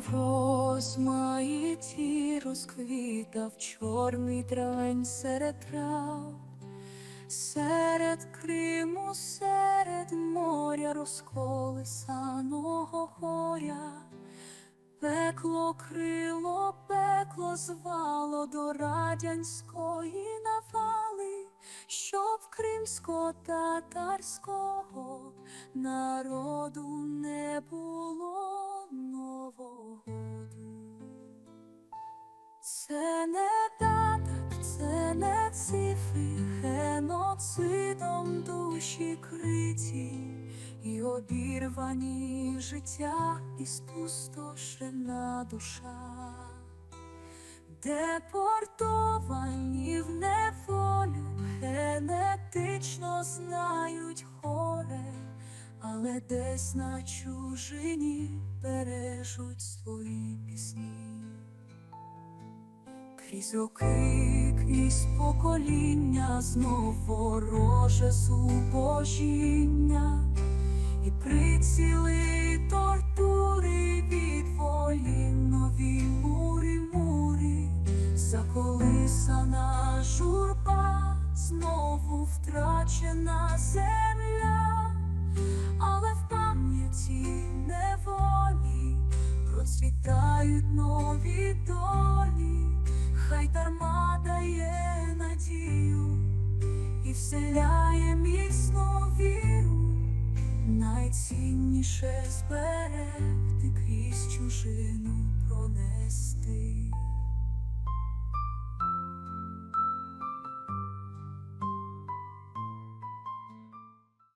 в розмаїті розквітав чорний травень серед трав, серед Криму, серед моря розколисаного горя, пекло крило, пекло звало до радянської навали, щоб кримсько-татарського Це не дата, це не цифри, геноцидом душі криті, і обірвані життя, і спустошена душа, депортовані в неволю, генетично знають горе, але десь на чужині бережуть свої пісні. Крізь роки, крізь покоління, знов вороже зубожіння, і приціли тортури від волі, нові мури, мури, заколисана журба, знову втрачена земля, але в пам'яті неволі процвітають нові долі, і вселяє міцну віру, найцінніше зберегти